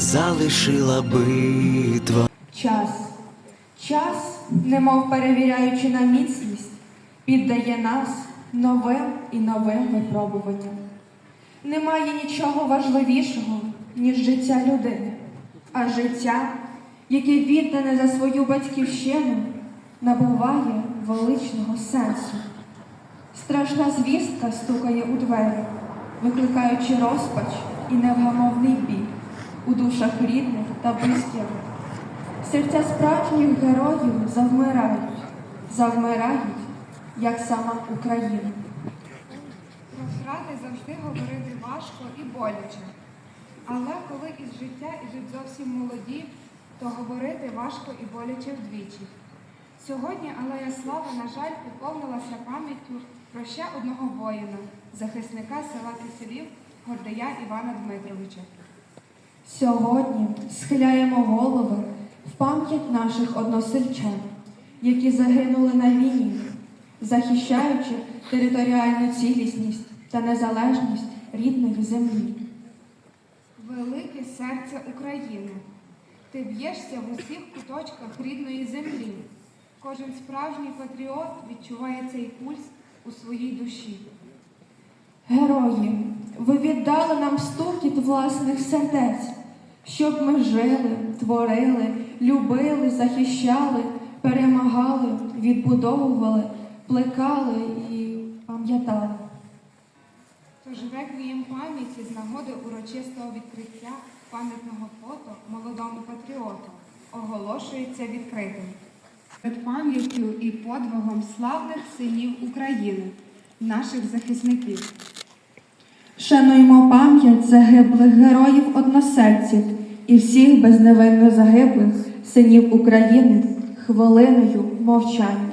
залишила битва. Час. Час, немов перевіряючи на міцність, піддає нас новим і новим випробуванням. Немає нічого важливішого, ніж життя людини, а життя, яке віддане за свою батьківщину, набуває величного сенсу. Страшна звістка стукає у двері, викликаючи розпач і невгамовний біль у душах рідних та близьких. Серця справжніх героїв завмирають, завмирають, як сама Україна. Про втрати завжди говорити важко і боляче. Але коли із життя ідуть зовсім молоді, то говорити важко і боляче вдвічі. Сьогодні Алея Слави, на жаль, поповнилася пам'яттю про ще одного воїна, захисника села Киселів Гордия Івана Дмитровича. Сьогодні схиляємо голови в пам'ять наших односельчан, які загинули на війні, захищаючи територіальну цілісність та незалежність рідної землі. Велике серце України. Ти б'єшся в усіх куточках рідної землі. Кожен справжній патріот відчуває цей пульс у своїй душі. Герої, ви віддали нам стукіт власних сердець, щоб ми жили, творили, любили, захищали, перемагали, відбудовували, плекали і пам'ятали. Тож реквієм пам'яті з нагоди урочистого відкриття пам'ятного фото молодому патріоту оголошується відкритим. Перед пам'яттю і подвигом славних синів України, наших захисників. Шануємо пам'ять загиблих героїв односельців і всіх безневинно загиблих синів України хвилиною мовчання.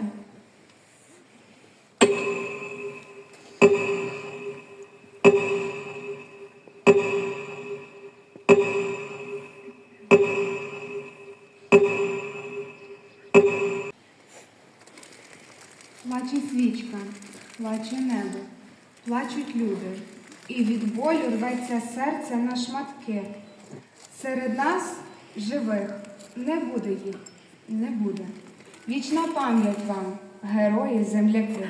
Плаче свічка, плаче небо, плачуть люди, і від болю рветься серце на шматки. Серед нас живих не буде їх, не буде. Вічна пам'ять вам, герої земляки.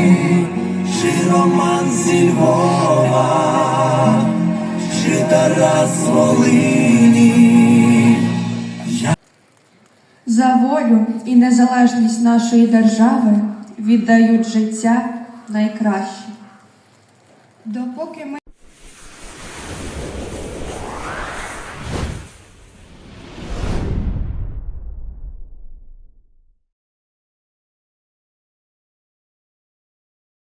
роман зі Львова, чи Тарас Волині. Я За волю і незалежність нашої держави віддають життя найкраще. Допоки ми